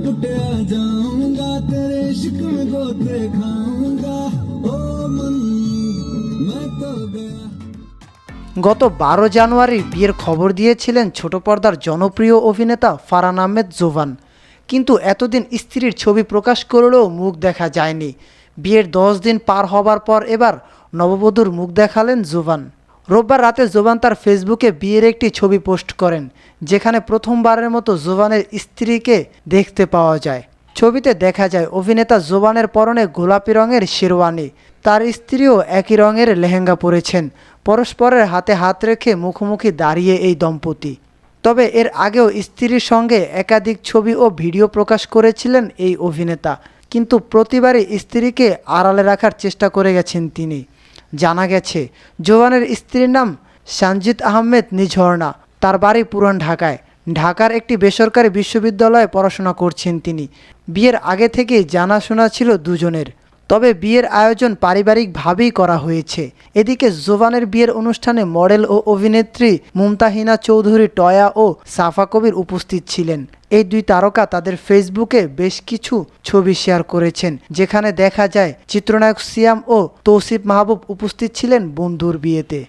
ਜਾਊਂਗਾ ਤੇਰੇ ਇਸ਼ਕ ਗੋਤੇ ਖਾਊਂਗਾ ਓ ਮਨ ਮੈਂ ਤੋ ਗਿਆ গত বারো জানুয়ারি বিয়ের খবর দিয়েছিলেন ছোট পর্দার জনপ্রিয় অভিনেতা ফারান আহমেদ জোভান কিন্তু এতদিন স্ত্রীর ছবি প্রকাশ করলেও মুখ দেখা যায়নি। বিয়ের দশ দিন পার হবার পর এবার নববধূর মুখ দেখালেন জোভান রোববার রাতে জোবান তার ফেসবুকে বিয়ের একটি ছবি পোস্ট করেন, যেখানে প্রথমবারের মতো জোবানের স্ত্রীকে দেখতে পাওয়া যায়। ছবিতে দেখা যায়, অভিনেতা জোবানের পরনে গোলাপি রঙের শেরওয়ানি। তার স্ত্রীও একই রঙের লেহেঙ্গা পরেছেন। পরস্পরের হাতে হাত রেখে মুখোমুখি দাঁড়িয়ে এই দম্পতি। তবে এর আগেও স্ত্রীর সঙ্গে একাধিক ছবি ও ভিডিও প্রকাশ করেছিলেন এই অভিনেতা। কিন্তু প্রতিবারই স্ত্রীকে আড়ালে রাখার চেষ্টা করে গেছেন তিনি। জানা গেছে, জোয়ানের স্ত্রীর নাম সঞ্জিত আহমেদ নিঝর্ণা। তার বাড়ি পুরান ঢাকায়। ঢাকার একটি বেসরকারি বিশ্ববিদ্যালয়ে পড়াশোনা করছেন তিনি। বিয়ের আগে থেকেই জানাশোনা ছিল দুজনের। তবে বিয়ের আয়োজন পারিবারিকভাবেই করা হয়েছে। এদিকে জোবানের বিয়ের অনুষ্ঠানে মডেল ও অভিনেত্রী মুমতাহিনা চৌধুরী টয়া ও সাফা কবির উপস্থিত ছিলেন। এই দুই তারকা তাদের ফেসবুকে বেশ কিছু ছবি শেয়ার করেছেন, যেখানে দেখা যায়, চিত্রনায়ক সিয়াম ও তৌসিফ মাহবুব উপস্থিত ছিলেন বন্ধুর বিয়েতে।